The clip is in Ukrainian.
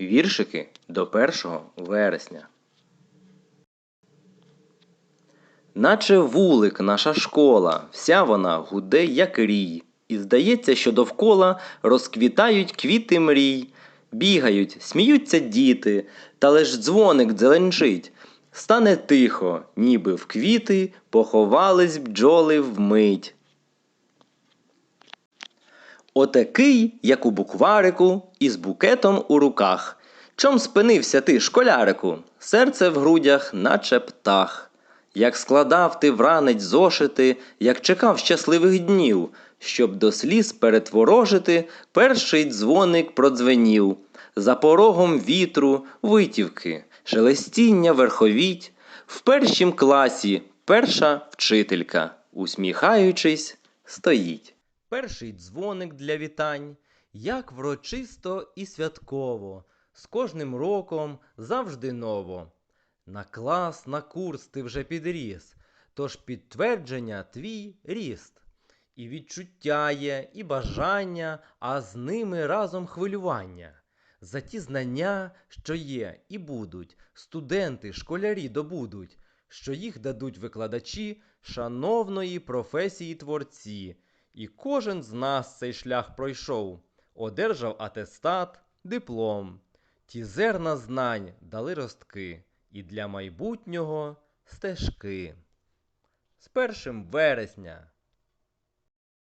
Віршики до 1 вересня. Наче вулик наша школа, вся вона гуде, як рій, і здається, що довкола розквітають квіти мрій, бігають, сміються діти, та лиш дзвоник дзеленчить. Стане тихо, ніби в квіти поховались бджоли вмить. Отакий, як у букварику, із букетом у руках. Чом спинився ти, школярику, серце в грудях, наче птах. Як складав ти вранець зошити, як чекав щасливих днів, щоб до сліз перетворожити, перший дзвоник продзвенів. За порогом вітру, витівки, шелестіння верховіть, в першім класі перша вчителька, усміхаючись, стоїть. Перший дзвоник для вітань, як врочисто і святково, з кожним роком завжди ново. На клас, на курс ти вже підріс, тож підтвердження твій ріст. І відчуття є, і бажання, а з ними разом хвилювання. За ті знання, що є і будуть, студенти, школярі добудуть, що їх дадуть викладачі шановної професії творці. І кожен з нас цей шлях пройшов, одержав атестат, диплом. Ті зерна знань дали ростки, і для майбутнього стежки. З 1 вересня